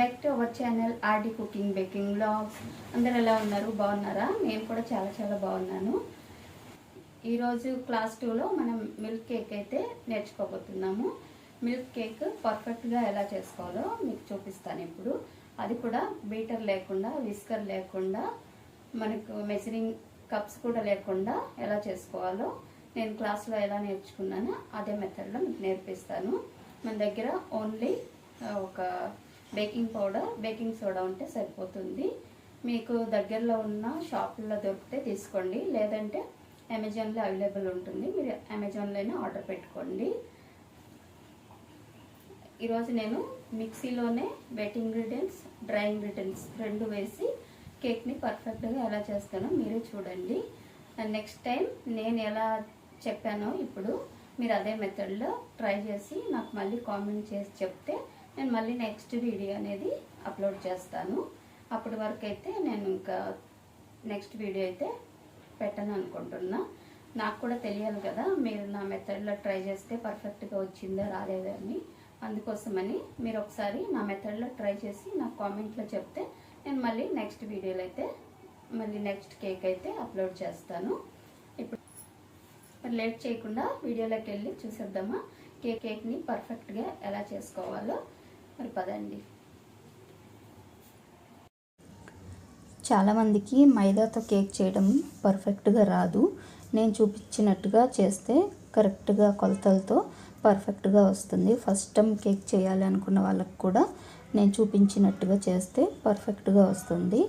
Back to our channel RD cooking baking blogs అందరు ఎలా ఉన్నారు? బాగున్నారా? నేను కూడా చాలా చాలా బాగున్నాను. ఈరోజు క్లాస్ టూలో మనం మిల్క్ కేక్ అయితే నేర్చుకోబోతున్నాము. మిల్క్ కేక్ పర్ఫెక్ట్గా ఎలా చేసుకోవాలో మీకు చూపిస్తాను ఇప్పుడు. అది కూడా బీటర్ లేకుండా విస్కర్ లేకుండా మనకు మెజరింగ్ కప్స్ కూడా లేకుండా ఎలా చేసుకోవాలో నేను క్లాస్లో ఎలా నేర్చుకున్నానో అదే మెథడ్లో మీకు నేర్పిస్తాను. మన దగ్గర ఓన్లీ ఒక బేకింగ్ పౌడర్ బేకింగ్ సోడా ఉంటే సరిపోతుంది. మీకు దగ్గరలో ఉన్న షాపుల్లో దొరికితే తీసుకోండి. లేదంటే అమెజాన్లో అవైలబుల్ ఉంటుంది. మీరు అమెజాన్లోనే ఆర్డర్ పెట్టుకోండి. ఈరోజు నేను మిక్సీలోనే వెట్ ఇంగ్రీడియంట్స్ డ్రై ఇంగ్రీడియంట్స్ రెండు వేసి కేక్ని పర్ఫెక్ట్గా ఎలా చేస్తానో మీరు చూడండి. నెక్స్ట్ టైం నేను ఎలా చెప్పానో ఇప్పుడు మీరు అదే మెథడ్లో ట్రై చేసి నాకు మళ్ళీ కామెంట్ చేసి చెప్తే నేను మళ్ళీ నెక్స్ట్ వీడియో అనేది అప్లోడ్ చేస్తాను. అప్పటి వరకు అయితే నేను ఇంకా నెక్స్ట్ వీడియో అయితే పెట్టను అనుకుంటున్నా. నాకు కూడా తెలియాలి కదా మీరు నా మెథడ్లో ట్రై చేస్తే పర్ఫెక్ట్గా వచ్చిందా రాలేదని అందుకోసమని మీరు ఒకసారి నా మెథడ్లో ట్రై చేసి నాకు కామెంట్లో చెప్తే నేను మళ్ళీ నెక్స్ట్ వీడియోలో అయితే మళ్ళీ నెక్స్ట్ కేక్ అయితే అప్లోడ్ చేస్తాను. ఇప్పుడు మరి లేట్ చేయకుండా వీడియోలోకి వెళ్ళి చూసేద్దామా? కేక్ కేక్ని పర్ఫెక్ట్గా ఎలా చేసుకోవాలో మరి పదండి. చాలామందికి మైదాతో కేక్ చేయడం పర్ఫెక్ట్గా రాదు. నేను చూపించినట్టుగా చేస్తే కరెక్ట్గా కొలతలతో పర్ఫెక్ట్గా వస్తుంది. ఫస్ట్ టైం కేక్ చేయాలి అనుకున్న వాళ్ళకి కూడా నేను చూపించినట్టుగా చేస్తే పర్ఫెక్ట్గా వస్తుంది.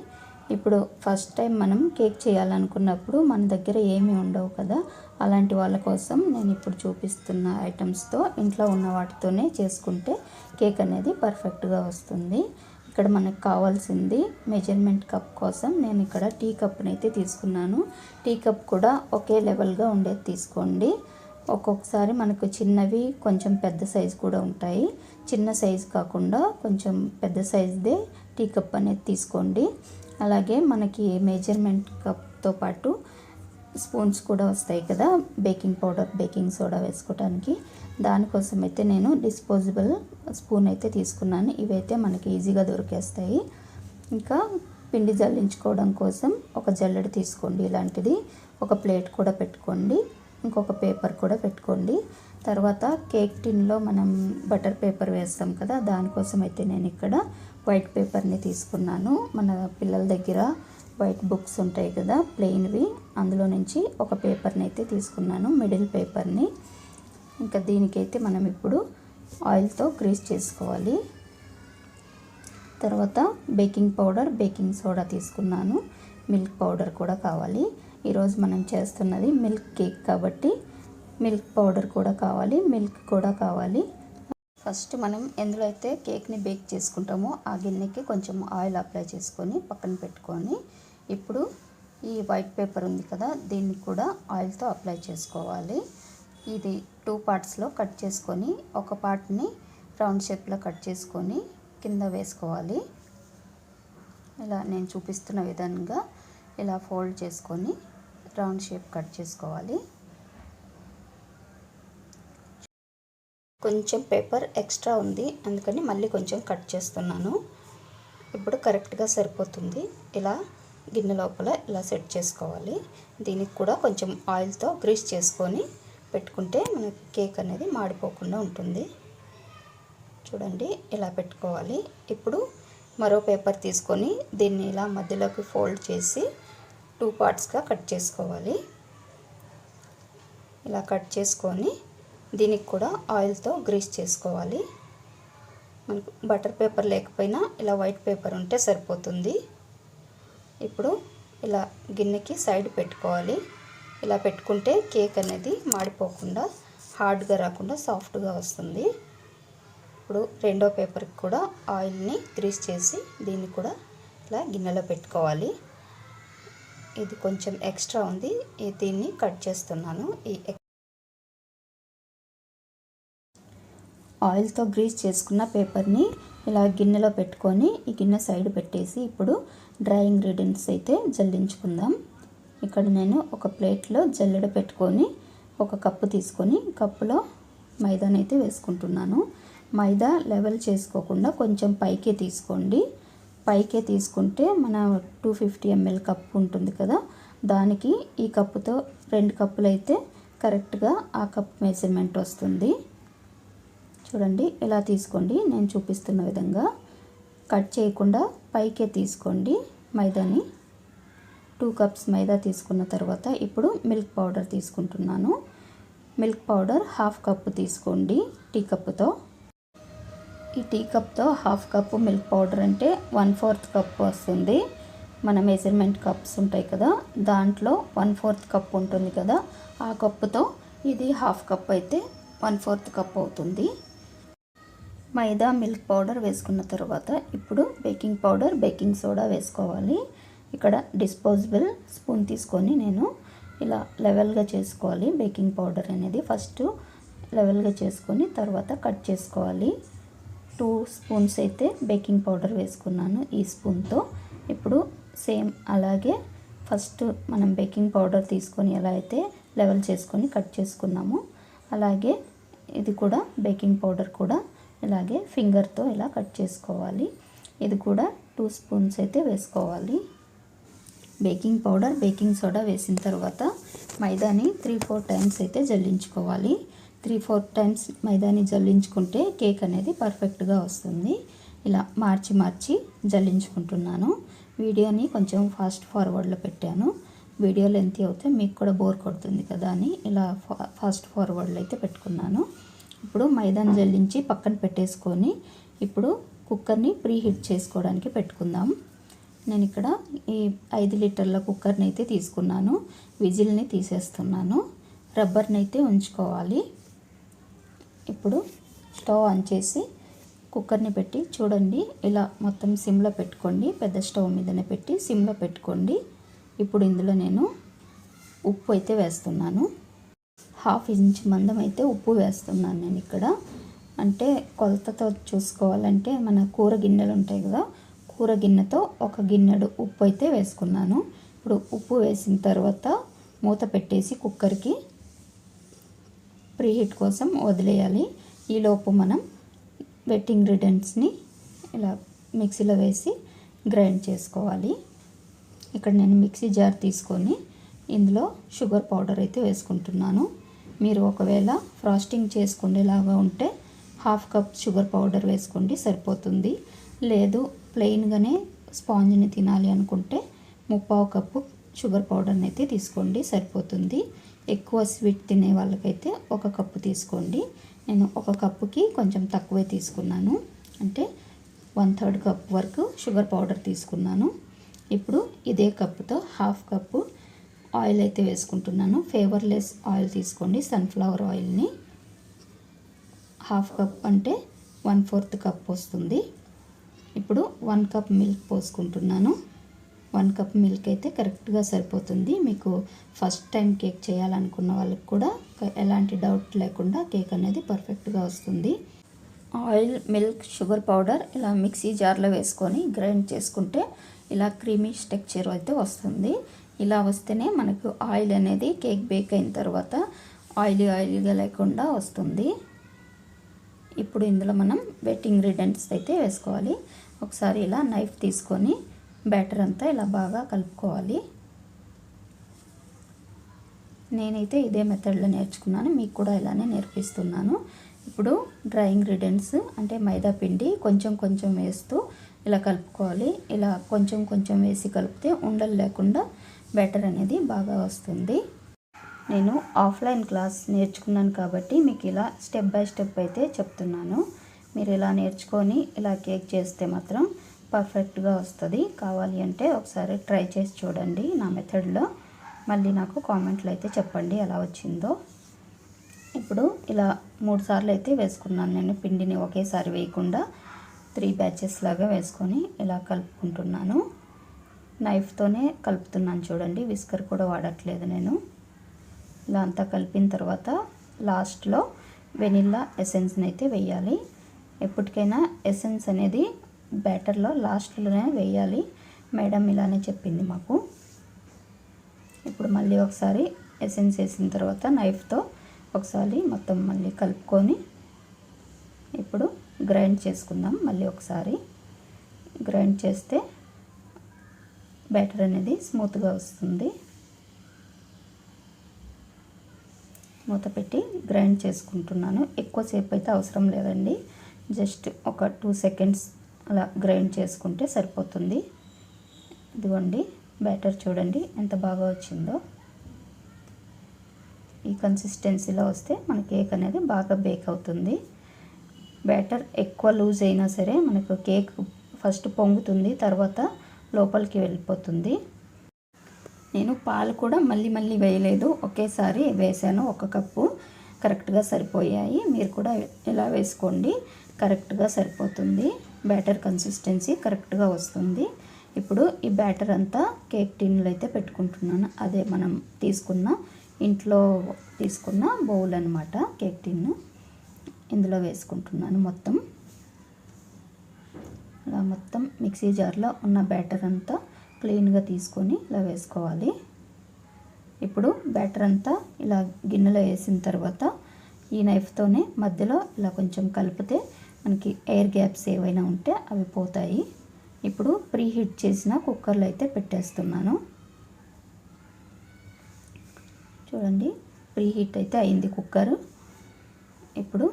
ఇప్పుడు ఫస్ట్ టైం మనం కేక్ చేయాలనుకున్నప్పుడు మన దగ్గర ఏమీ ఉండవు కదా. అలాంటి వాళ్ళ కోసం నేను ఇప్పుడు చూపిస్తున్న ఐటమ్స్తో ఇంట్లో ఉన్న వాటితోనే చేసుకుంటే కేక్ అనేది పర్ఫెక్ట్గా వస్తుంది. ఇక్కడ మనకు కావాల్సింది మెజర్మెంట్ కప్ కోసం నేను ఇక్కడ టీ కప్ని అయితే తీసుకున్నాను. టీ కప్ కూడా ఒకే లెవెల్గా ఉండేది తీసుకోండి. ఒక్కొక్కసారి మనకు చిన్నవి కొంచెం పెద్ద సైజు కూడా ఉంటాయి. చిన్న సైజు కాకుండా కొంచెం పెద్ద సైజుదే టీ కప్ అనేది తీసుకోండి. అలాగే మనకి మెజర్మెంట్ కప్తో పాటు స్పూన్స్ కూడా వస్తాయి కదా బేకింగ్ పౌడర్ బేకింగ్ సోడా వేసుకోవడానికి దానికోసం అయితే నేను డిస్పోజబుల్ స్పూన్ అయితే తీసుకున్నాను. ఇవైతే మనకి ఈజీగా దొరికేస్తాయి. ఇంకా పిండి జల్లించుకోవడం కోసం ఒక జల్లెడ తీసుకోండి ఇలాంటిది. ఒక ప్లేట్ కూడా పెట్టుకోండి. ఇంకొక పేపర్ కూడా పెట్టుకోండి. తర్వాత కేక్ టిన్లో మనం బటర్ పేపర్ వేస్తాం కదా దానికోసం అయితే నేను ఇక్కడ వైట్ పేపర్ని తీసుకున్నాను. మన పిల్లల దగ్గర వైట్ బుక్స్ ఉంటాయి కదా ప్లెయిన్వి. అందులో నుంచి ఒక పేపర్ని అయితే తీసుకున్నాను మిడిల్ పేపర్ని. ఇంకా దీనికైతే మనం ఇప్పుడు ఆయిల్తో గ్రీస్ చేసుకోవాలి. తర్వాత బేకింగ్ పౌడర్ బేకింగ్ సోడా తీసుకున్నాను. మిల్క్ పౌడర్ కూడా కావాలి. ఈరోజు మనం చేస్తున్నది మిల్క్ కేక్ కాబట్టి మిల్క్ పౌడర్ కూడా కావాలి మిల్క్ కూడా కావాలి. ఫస్ట్ మనం ఎందులో అయితే కేక్ని బేక్ చేసుకుంటామో ఆ గిన్నెకి కొంచెం ఆయిల్ అప్లై చేసుకొని పక్కన పెట్టుకొని ఇప్పుడు ఈ వైట్ పేపర్ ఉంది కదా దీన్ని కూడా ఆయిల్తో అప్లై చేసుకోవాలి. ఇది టూ పార్ట్స్లో కట్ చేసుకొని ఒక పార్ట్ని రౌండ్ షేప్లో కట్ చేసుకొని కింద వేసుకోవాలి. ఇలా నేను చూపిస్తున్న విధంగా ఇలా ఫోల్డ్ చేసుకొని రౌండ్ షేప్ కట్ చేసుకోవాలి. కొంచెం పేపర్ ఎక్స్ట్రా ఉంది. అందుకని మళ్ళీ కొంచెం కట్ చేస్తున్నాను. ఇప్పుడు కరెక్ట్గా సరిపోతుంది. ఇలా గిన్నె లోపల ఇలా సెట్ చేసుకోవాలి. దీనికి కూడా కొంచెం ఆయిల్తో గ్రీస్ చేసుకొని పెట్టుకుంటే మనకి కేక్ అనేది మాడిపోకుండా ఉంటుంది. చూడండి ఇలా పెట్టుకోవాలి. ఇప్పుడు మరో పేపర్ తీసుకొని దీన్ని ఇలా మధ్యలోకి ఫోల్డ్ చేసి టూ పార్ట్స్గా కట్ చేసుకోవాలి. ఇలా కట్ చేసుకొని దీనికి కూడా ఆయిల్తో గ్రీస్ చేసుకోవాలి. మనకు బటర్ పేపర్ లేకపోయినా ఇలా వైట్ పేపర్ ఉంటే సరిపోతుంది. ఇప్పుడు ఇలా గిన్నెకి సైడ్ పెట్టుకోవాలి. ఇలా పెట్టుకుంటే కేక్ అనేది మాడిపోకుండా హార్డ్గా రాకుండా సాఫ్ట్గా వస్తుంది. ఇప్పుడు రెండో పేపర్కి కూడా ఆయిల్ని గ్రీస్ చేసి దీన్ని కూడా ఇలా గిన్నెలో పెట్టుకోవాలి. ఇది కొంచెం ఎక్స్ట్రా ఉంది. దీన్ని కట్ చేస్తున్నాను. ఈ ఆయిల్తో గ్రీస్ చేసుకున్న పేపర్ని ఇలా గిన్నెలో పెట్టుకొని ఈ గిన్నె సైడ్ పెట్టేసి ఇప్పుడు డ్రై ఇంగ్రీడియంట్స్ అయితే జల్లించుకుందాం. ఇక్కడ నేను ఒక ప్లేట్లో జల్లెడ పెట్టుకొని ఒక కప్పు తీసుకొని కప్పులో మైదానైతే వేసుకుంటున్నాను. మైదా లెవెల్ చేసుకోకుండా కొంచెం పైకే తీసుకోండి. పైకే తీసుకుంటే మన టూ ఫిఫ్టీ ఎంఎల్ కప్పు ఉంటుంది కదా దానికి ఈ కప్పుతో రెండు కప్పులు అయితే కరెక్ట్గా ఆ కప్ మెజర్మెంట్ వస్తుంది. చూడండి ఇలా తీసుకోండి. నేను చూపిస్తున్న విధంగా కట్ చేయకుండా పైకే తీసుకోండి మైదాని. టూ కప్స్ మైదా తీసుకున్న తర్వాత ఇప్పుడు మిల్క్ పౌడర్ తీసుకుంటున్నాను. మిల్క్ పౌడర్ హాఫ్ కప్పు తీసుకోండి టీ కప్పుతో. ఈ టీ కప్తో హాఫ్ కప్పు మిల్క్ పౌడర్ అంటే వన్ ఫోర్త్ కప్ వస్తుంది. మన మెజర్మెంట్ కప్స్ ఉంటాయి కదా దాంట్లో వన్ ఫోర్త్ కప్ ఉంటుంది కదా ఆ కప్పుతో ఇది హాఫ్ కప్ అయితే వన్ ఫోర్త్ కప్ అవుతుంది. మైదా మిల్క్ పౌడర్ వేసుకున్న తర్వాత ఇప్పుడు బేకింగ్ పౌడర్ బేకింగ్ సోడా వేసుకోవాలి. ఇక్కడ డిస్పోజబుల్ స్పూన్ తీసుకొని నేను ఇలా లెవెల్గా చేసుకోవాలి. బేకింగ్ పౌడర్ అనేది ఫస్ట్ లెవెల్గా చేసుకొని తర్వాత కట్ చేసుకోవాలి. టూ స్పూన్స్ అయితే బేకింగ్ పౌడర్ వేసుకున్నాను ఈ స్పూన్తో. ఇప్పుడు సేమ్ అలాగే ఫస్ట్ మనం బేకింగ్ పౌడర్ తీసుకొని ఎలా అయితే లెవెల్ చేసుకొని కట్ చేసుకున్నామో అలాగే ఇది కూడా బేకింగ్ పౌడర్ కూడా ఇలాగే ఫింగర్తో ఇలా కట్ చేసుకోవాలి. ఇది కూడా టూ స్పూన్స్ అయితే వేసుకోవాలి. బేకింగ్ పౌడర్ బేకింగ్ సోడా వేసిన తర్వాత మైదాని త్రీ ఫోర్ టైమ్స్ అయితే జల్లించుకోవాలి. త్రీ ఫోర్ టైమ్స్ మైదాని జల్లించుకుంటే కేక్ అనేది పర్ఫెక్ట్గా వస్తుంది. ఇలా మార్చి మార్చి జల్లించుకుంటున్నాను. వీడియోని కొంచెం ఫాస్ట్ ఫార్వర్డ్లో పెట్టాను. వీడియో లెంత్ అవుతే మీకు కూడా బోర్ కొడుతుంది కదా అని ఇలా ఫాస్ట్ ఫార్వర్డ్లో అయితే పెట్టుకున్నాను. ఇప్పుడు మైదాని జల్లించి పక్కన పెట్టేసుకొని ఇప్పుడు కుక్కర్ని ప్రీ హీట్ చేసుకోవడానికి పెట్టుకుందాం. నేను ఇక్కడ ఈ ఐదు లీటర్ల కుక్కర్ని అయితే తీసుకున్నాను. విజిల్ని తీసేస్తున్నాను. రబ్బర్ని అయితే ఉంచుకోవాలి. ఇప్పుడు స్టవ్ ఆన్ చేసి కుక్కర్ని పెట్టి చూడండి ఇలా మొత్తం సిమ్లో పెట్టుకోండి. పెద్ద స్టవ్ మీదనే పెట్టి సిమ్లో పెట్టుకోండి. ఇప్పుడు ఇందులో నేను ఉప్పు అయితే వేస్తున్నాను. హాఫ్ ఇంచ్ మందం అయితే ఉప్పు వేస్తున్నాను నేను ఇక్కడ. అంటే కొలతతో చూసుకోవాలంటే మన కూర గిన్నెలు ఉంటాయి కదా కూర గిన్నెతో ఒక గిన్నెడు ఉప్పు అయితే వేసుకున్నాను. ఇప్పుడు ఉప్పు వేసిన తర్వాత మూత పెట్టేసి కుక్కర్కి ప్రీహీట్ కోసం వదిలేయాలి. ఈలోపు మనం వెట్ ఇంగ్రీడియంట్స్ని ఇలా మిక్సీలో వేసి గ్రైండ్ చేసుకోవాలి. ఇక్కడ నేను మిక్సీ జార్ తీసుకొని ఇందులో షుగర్ పౌడర్ అయితే వేసుకుంటున్నాను. మీరు ఒకవేళ ఫ్రాస్టింగ్ చేసుకునేలాగా ఉంటే హాఫ్ కప్ షుగర్ పౌడర్ వేసుకోండి సరిపోతుంది. లేదు ప్లెయిన్గానే స్పాంజ్ని తినాలి అనుకుంటే ముప్పావు కప్పు షుగర్ పౌడర్ని అయితే తీసుకోండి సరిపోతుంది. ఎక్కువ స్వీట్ తినే వాళ్ళకైతే ఒక కప్పు తీసుకోండి. నేను ఒక కప్పుకి కొంచెం తక్కువే తీసుకున్నాను. అంటే వన్ థర్డ్ కప్ వరకు షుగర్ పౌడర్ తీసుకున్నాను. ఇప్పుడు ఇదే కప్పుతో హాఫ్ కప్పు ఆయిల్ అయితే వేసుకుంటున్నాను. ఫేవర్లెస్ ఆయిల్ తీసుకోండి. సన్ఫ్లవర్ ఆయిల్ని హాఫ్ కప్ అంటే వన్ ఫోర్త్ కప్ వస్తుంది. ఇప్పుడు వన్ కప్ మిల్క్ పోసుకుంటున్నాను. వన్ కప్ మిల్క్ అయితే కరెక్ట్గా సరిపోతుంది. మీకు ఫస్ట్ టైం కేక్ చేయాలనుకున్న వాళ్ళకి కూడా ఎలాంటి డౌట్ లేకుండా కేక్ అనేది పర్ఫెక్ట్గా వస్తుంది. ఆయిల్ మిల్క్ షుగర్ పౌడర్ ఇలా మిక్సీ జార్లో వేసుకొని గ్రైండ్ చేసుకుంటే ఇలా క్రీమీ స్టెక్చర్ అయితే వస్తుంది. ఇలా వస్తేనే మనకు ఆయిల్ అనేది కేక్ బేక్ అయిన తర్వాత ఆయిలీ ఆయిలీగా లేకుండా వస్తుంది. ఇప్పుడు ఇందులో మనం వెట్ ఇంగ్రీడియంట్స్ అయితే వేసుకోవాలి. ఒకసారి ఇలా నైఫ్ తీసుకొని బ్యాటర్ అంతా ఇలా బాగా కలుపుకోవాలి. నేనైతే ఇదే మెథడ్లో నేర్చుకున్నాను. మీకు కూడా ఇలానే నేర్పిస్తున్నాను. ఇప్పుడు డ్రై ఇంగ్రీడియంట్స్ అంటే మైదా పిండి కొంచెం కొంచెం వేస్తూ ఇలా కలుపుకోవాలి. ఇలా కొంచెం కొంచెం వేసి కలిపితే ఉండలు లేకుండా బెటర్ అనేది బాగా వస్తుంది. నేను ఆఫ్లైన్ క్లాస్ నేర్చుకున్నాను కాబట్టి మీకు ఇలా స్టెప్ బై స్టెప్ అయితే చెప్తున్నాను. మీరు ఇలా నేర్చుకొని ఇలా కేక్ చేస్తే మాత్రం పర్ఫెక్ట్గా వస్తుంది. కావాలి అంటే ఒకసారి ట్రై చేసి చూడండి నా మెథడ్లో. మళ్ళీ నాకు కామెంట్లు అయితే చెప్పండి ఎలా వచ్చిందో. ఇప్పుడు ఇలా మూడు సార్లు అయితే వేసుకున్నాను. నేను పిండిని ఒకేసారి వేయకుండా త్రీ బ్యాచెస్ లాగా వేసుకొని ఇలా కలుపుకుంటున్నాను. నైఫ్తోనే కలుపుతున్నాను చూడండి విస్కర్ కూడా వాడట్లేదు నేను. ఇలా అంతా కలిపిన తర్వాత లాస్ట్లో వెనిల్లా ఎసెన్స్ని అయితే వేయాలి. ఎప్పటికైనా ఎసెన్స్ అనేది బ్యాటర్లో లాస్ట్లోనే వేయాలి. మేడం ఇలానే చెప్పింది మాకు. ఇప్పుడు మళ్ళీ ఒకసారి ఎసెన్స్ వేసిన తర్వాత నైఫ్తో ఒకసారి మొత్తం మళ్ళీ కలుపుకొని ఇప్పుడు గ్రైండ్ చేసుకుందాం మళ్ళీ ఒకసారి. గ్రైండ్ చేస్తే బ్యాటర్ అనేది స్మూత్గా వస్తుంది. మూత పెట్టి గ్రైండ్ చేసుకుంటున్నాను. ఎక్కువసేపు అయితే అవసరం లేదండి. జస్ట్ ఒక టూ సెకండ్స్ అలా గ్రైండ్ చేసుకుంటే సరిపోతుంది. ఇదిగోండి బ్యాటర్ చూడండి ఎంత బాగా వచ్చిందో. ఈ కన్సిస్టెన్సీలో వస్తే మన కేక్ అనేది బాగా బేక్ అవుతుంది. బ్యాటర్ ఎక్కువ లూజ్ అయినా సరే మనకు కేక్ ఫస్ట్ పొంగుతుంది తర్వాత లోపలికి వెళ్ళిపోతుంది. నేను పాలు కూడా మళ్ళీ మళ్ళీ వేయలేదు. ఒకేసారి వేసాను ఒక కప్పు కరెక్ట్గా సరిపోయాయి. మీరు కూడా ఇలా వేసుకోండి. కరెక్ట్గా సరిపోతుంది. బ్యాటర్ కన్సిస్టెన్సీ కరెక్ట్గా వస్తుంది. ఇప్పుడు ఈ బ్యాటర్ అంతా కేక్ టిన్లో అయితే పెట్టుకుంటున్నాను. అదే మనం తీసుకున్న ఇంట్లో తీసుకున్న బౌల్ అనమాట కేక్ టిన్ను. ఇందులో వేసుకుంటున్నాను మొత్తం. ఇలా మొత్తం మిక్సీ జార్లో ఉన్న బ్యాటర్ అంతా క్లీన్గా తీసుకొని ఇలా వేసుకోవాలి. ఇప్పుడు బ్యాటర్ అంతా ఇలా గిన్నెలో వేసిన తర్వాత ఈ నైఫ్తోనే మధ్యలో ఇలా కొంచెం కలిపితే మనకి ఎయిర్ గ్యాప్స్ ఏవైనా ఉంటే అవి పోతాయి. ఇప్పుడు ప్రీ హీట్ చేసిన కుక్కర్లో అయితే పెట్టేస్తున్నాను. చూడండి ప్రీ హీట్ అయితే అయింది కుక్కర్. ఇప్పుడు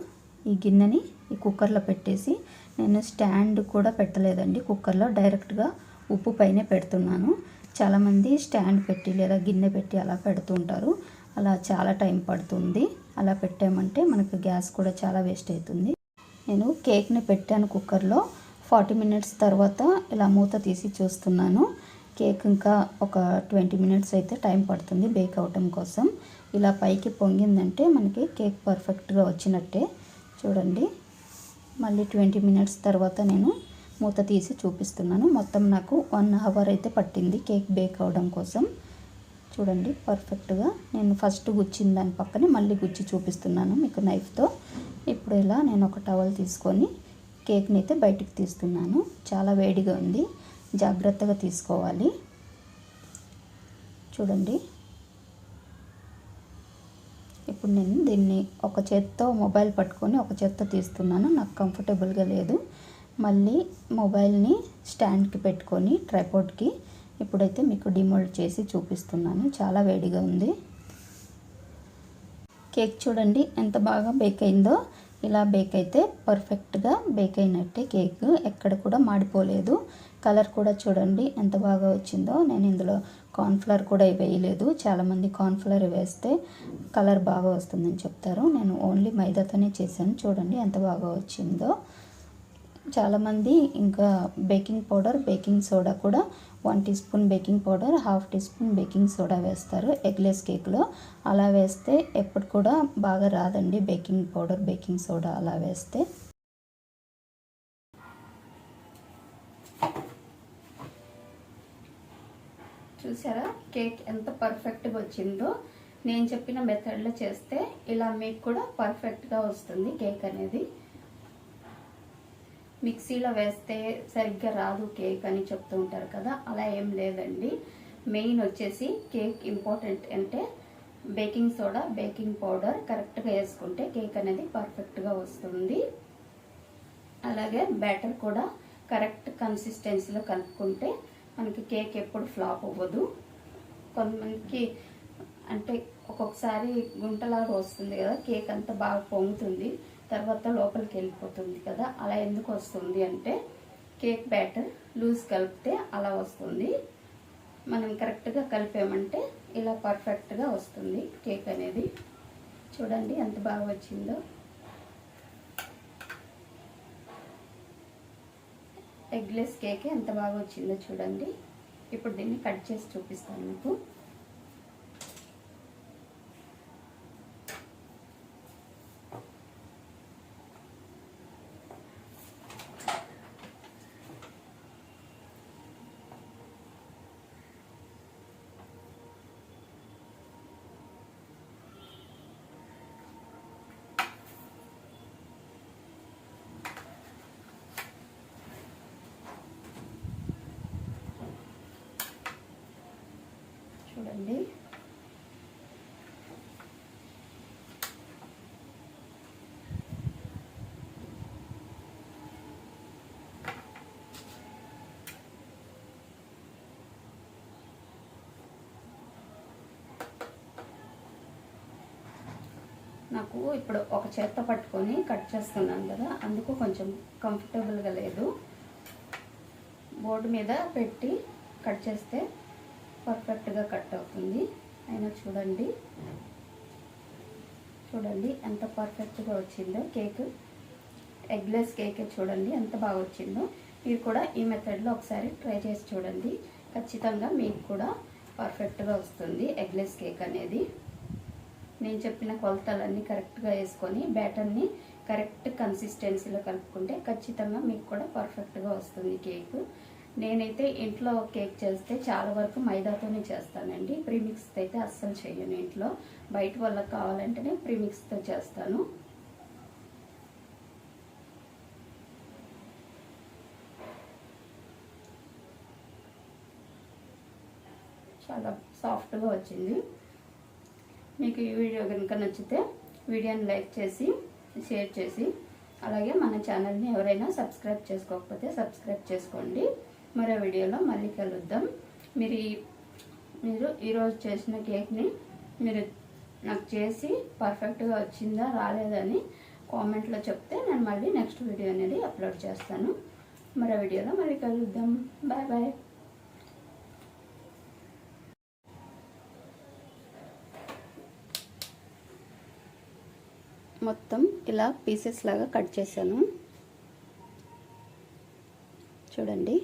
ఈ గిన్నెని ఈ కుక్కర్లో పెట్టేసి నేను స్టాండ్ కూడా పెట్టలేదండి. కుక్కర్లో డైరెక్ట్గా ఉప్పు పైనే పెడుతున్నాను. చాలామంది స్టాండ్ పెట్టి లేదా గిన్నె పెట్టి అలా పెడుతుంటారు. అలా చాలా టైం పడుతుంది. అలా పెట్టామంటే మనకు గ్యాస్ కూడా చాలా వేస్ట్ అవుతుంది. నేను కేక్ని పెట్టాను కుక్కర్లో. ఫార్టీ మినిట్స్ తర్వాత ఇలా మూత తీసి చూస్తున్నాను. కేక్ ఇంకా ఒక ట్వంటీ మినిట్స్ అయితే టైం పడుతుంది బేక్ అవటం కోసం. ఇలా పైకి పొంగిందంటే మనకి కేక్ పర్ఫెక్ట్గా వచ్చినట్టే. చూడండి. మళ్ళీ ట్వంటీ మినిట్స్ తర్వాత నేను మూత తీసి చూపిస్తున్నాను. మొత్తం నాకు వన్ అవర్ అయితే పట్టింది కేక్ బేక్ అవడం కోసం. చూడండి పర్ఫెక్ట్గా నేను ఫస్ట్ గుచ్చిన దాని పక్కనే మళ్ళీ గుచ్చి చూపిస్తున్నాను మీకు నైఫ్తో. ఇప్పుడు ఇలా నేను ఒక టవల్ తీసుకొని కేక్ని అయితే బయటికి తీస్తున్నాను. చాలా వేడిగా ఉంది. జాగ్రత్తగా తీసుకోవాలి. చూడండి ఇప్పుడు నేను దీన్ని ఒక చేత్తో మొబైల్ పట్టుకొని ఒక చేత్తో తీస్తున్నాను. నాకు కంఫర్టబుల్గా లేదు. మళ్ళీ మొబైల్ని స్టాండ్కి పెట్టుకొని ట్రైపోర్ట్కి ఇప్పుడైతే మీకు డిమోల్డ్ చేసి చూపిస్తున్నాను. చాలా వేడిగా ఉంది. కేక్ చూడండి ఎంత బాగా బేక్ అయిందో. ఇలా బేక్ అయితే పర్ఫెక్ట్గా బేక్ అయినట్టే కేక్ ఎక్కడ కూడా మాడిపోలేదు. కలర్ కూడా చూడండి ఎంత బాగా వచ్చిందో. నేను ఇందులో కార్న్ఫ్లవర్ కూడా వేయలేదు. చాలామంది కార్న్ఫ్లవర్ వేస్తే కలర్ బాగా వస్తుందని చెప్తారు. నేను ఓన్లీ మైదాతోనే చేశాను. చూడండి ఎంత బాగా వచ్చిందో. చాలామంది ఇంకా బేకింగ్ పౌడర్ బేకింగ్ సోడా కూడా one teaspoon baking powder half teaspoon baking soda వేస్తారు. ఎగ్లెస్ కేక్లో అలా వేస్తే ఎప్పుడు కూడా బాగా రాదండి బేకింగ్ పౌడర్ బేకింగ్ సోడా అలా వేస్తే. చూసారా? కేక్ ఎంత పర్ఫెక్ట్గా వచ్చిందో. నేను చెప్పిన మెథడ్లో చేస్తే ఇలా మీకు కూడా పర్ఫెక్ట్గా వస్తుంది కేక్ అనేది. మిక్సీలో వేస్తే సరిగ్గా రాదు కేక్ అని చెప్తూ ఉంటారు కదా అలా ఏం లేదండి. మెయిన్ వచ్చేసి కేక్ ఇంపార్టెంట్ అంటే బేకింగ్ సోడా బేకింగ్ పౌడర్ కరెక్ట్గా వేసుకుంటే కేక్ అనేది పర్ఫెక్ట్గా వస్తుంది. అలాగే బ్యాటర్ కూడా కరెక్ట్ కన్సిస్టెన్సీలో కలుపుకుంటే మనకి కేక్ ఎప్పుడు ఫ్లాప్ అవ్వదు. కొంతమందికి అంటే ఒక్కొక్కసారి గుంటలాగా వస్తుంది కదా కేక్ అంతా బాగా పొంగుతుంది. తర్వాత లోపలికి వెళ్ళిపోతుంది కదా అలా ఎందుకు వస్తుంది అంటే కేక్ బ్యాటర్ లూజ్ కలిపితే అలా వస్తుంది. మనం కరెక్ట్గా కలిపామంటే ఇలా పర్ఫెక్ట్గా వస్తుంది కేక్ అనేది. చూడండి ఎంత బాగా వచ్చిందో. ఎగ్లెస్ కేక్ ఎంత బాగా వచ్చిందో చూడండి. ఇప్పుడు దీన్ని కట్ చేసి చూపిస్తాను మీకు. చూడండి. నాకు ఇప్పుడు ఒక చేత పట్టుకొని కట్ చేస్తున్నాను కదా అందుకు కొంచెం కంఫర్టబుల్గా లేదు. బోర్డు మీద పెట్టి కట్ చేస్తే పర్ఫెక్ట్గా కట్ అవుతుంది. అయినా చూడండి. చూడండి ఎంత పర్ఫెక్ట్గా వచ్చిందో కేక్. ఎగ్లెస్ కేక్ చూడండి ఎంత బాగా వచ్చిందో. మీరు కూడా ఈ మెథడ్లో ఒకసారి ట్రై చేసి చూడండి. ఖచ్చితంగా మీకు కూడా పర్ఫెక్ట్గా వస్తుంది ఎగ్లెస్ కేక్ అనేది. నేను చెప్పిన కొలతలన్నీ కరెక్ట్గా వేసుకొని బ్యాటర్ని కరెక్ట్ కన్సిస్టెన్సీలో కలుపుకుంటే ఖచ్చితంగా మీకు కూడా పర్ఫెక్ట్గా వస్తుంది కేక్. నేనైతే ఇంట్లో కేక్ చేస్తే చాలా వరకు మైదాతోనే చేస్తానండి. ప్రీమిక్స్ అయితే అస్సలు చేయను ఇంట్లో. బయట వాళ్ళకి కావాలంటేనే ప్రీమిక్స్తో చేస్తాను. చాలా సాఫ్ట్గా వచ్చింది. మీకు ఈ వీడియో కనుక నచ్చితే వీడియోని లైక్ చేసి షేర్ చేసి అలాగే మన ఛానల్ని ఎవరైనా సబ్స్క్రైబ్ చేసుకోకపోతే సబ్స్క్రైబ్ చేసుకోండి. మరో వీడియోలో మళ్ళీ కలుద్దాం. మీరు మీరు ఈరోజు చేసిన కేక్ని మీరు నాకు చేసి పర్ఫెక్ట్గా వచ్చిందా రాలేదని కామెంట్లో చెప్తే నేను మళ్ళీ నెక్స్ట్ వీడియో అనేది అప్లోడ్ చేస్తాను. మరో వీడియోలో మళ్ళీ కలుద్దాం. Bye bye. మొత్తం ఇలా పీసెస్ లాగా కట్ చేశాను. చూడండి.